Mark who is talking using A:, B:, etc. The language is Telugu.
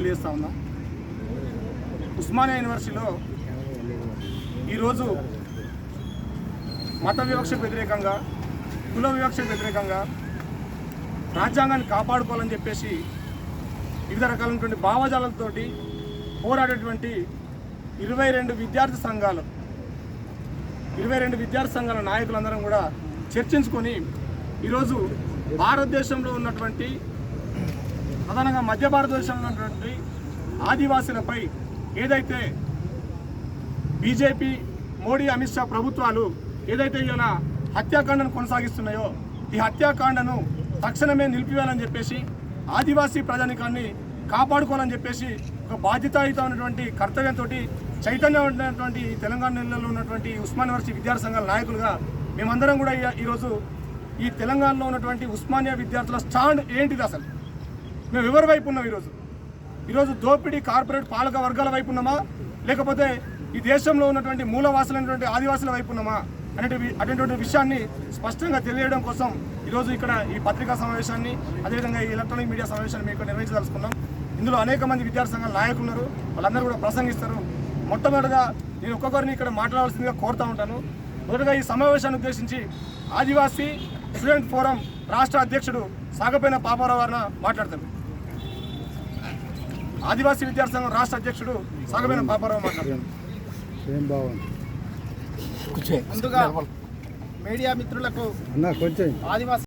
A: తెలియజేస్తా ఉన్నాం. ఉస్మానియా యూనివర్సిటీలో ఈరోజు మత వివక్షకు వ్యతిరేకంగా కుల వివక్షకు వ్యతిరేకంగా రాజ్యాంగాన్ని కాపాడుకోవాలని చెప్పేసి వివిధ రకాలైనటువంటి భావజాలతోటి పోరాడేటువంటి ఇరవై రెండు విద్యార్థి సంఘాలు ఇరవై రెండు విద్యార్థి సంఘాల నాయకులందరం కూడా చర్చించుకొని ఈరోజు భారతదేశంలో ఉన్నటువంటి ప్రధానంగా మధ్య భారతదేశంలో ఉన్నటువంటి ఆదివాసీలపై ఏదైతే బీజేపీ మోడీ అమిత్ షా ప్రభుత్వాలు ఏదైతే ఈయన హత్యాకాండను కొనసాగిస్తున్నాయో ఈ హత్యాకాండను తక్షణమే నిలిపివేయాలని చెప్పేసి ఆదివాసీ ప్రజానికాన్ని కాపాడుకోవాలని చెప్పేసి ఒక బాధ్యతాయుతమైనటువంటి కర్తవ్యంతో చైతన్యమైనటువంటి తెలంగాణ నెలలో ఉన్నటువంటి ఉస్మాన్ యూనివర్సిటీ విద్యార్థి సంఘాల నాయకులుగా మేమందరం కూడా ఈరోజు ఈ తెలంగాణలో ఉన్నటువంటి ఉస్మానియా విద్యార్థుల స్టాండ్ ఏంటిది అసలు? మేము ఎవరి వైపు ఉన్నాం ఈరోజు? ఈరోజు దోపిడీ కార్పొరేట్ పాలక వర్గాల వైపు ఉన్నామా? లేకపోతే ఈ దేశంలో ఉన్నటువంటి మూలవాసులైనటువంటి ఆదివాసుల వైపు ఉన్నామా? అనేటువంటి అటువంటి విషయాన్ని స్పష్టంగా తెలియడం కోసం ఈరోజు ఇక్కడ ఈ పత్రికా సమావేశాన్ని అదేవిధంగా ఈ ఎలక్ట్రానిక్ మీడియా సమావేశాన్ని మేము ఇక్కడ నిర్వహించదలుచుకున్నాం. ఇందులో అనేక మంది విద్యార్థి సంఘాల నాయకులు ఉన్నారు. వాళ్ళందరూ కూడా ప్రసంగిస్తారు. మొట్టమొదటిగా నేను ఒక్కొక్కరిని ఇక్కడ మాట్లాడాల్సిందిగా కోరుతా ఉంటాను. మొదటగా ఈ సమావేశాన్ని ఉద్దేశించి ఆదివాసీ స్టూడెంట్ ఫోరం రాష్ట్ర అధ్యక్షుడు సాగపోయిన పాపారావు గారిన మాట్లాడతారు ఆదివాసీ విద్యార్థి సంఘం రాష్ట్ర అధ్యక్షుడు సాగపోయిన పాపారావు
B: బాగుంది?
C: ముందుగా మీడియా మిత్రులకు
B: అన్న కొంచెం
C: ఆదివాసీ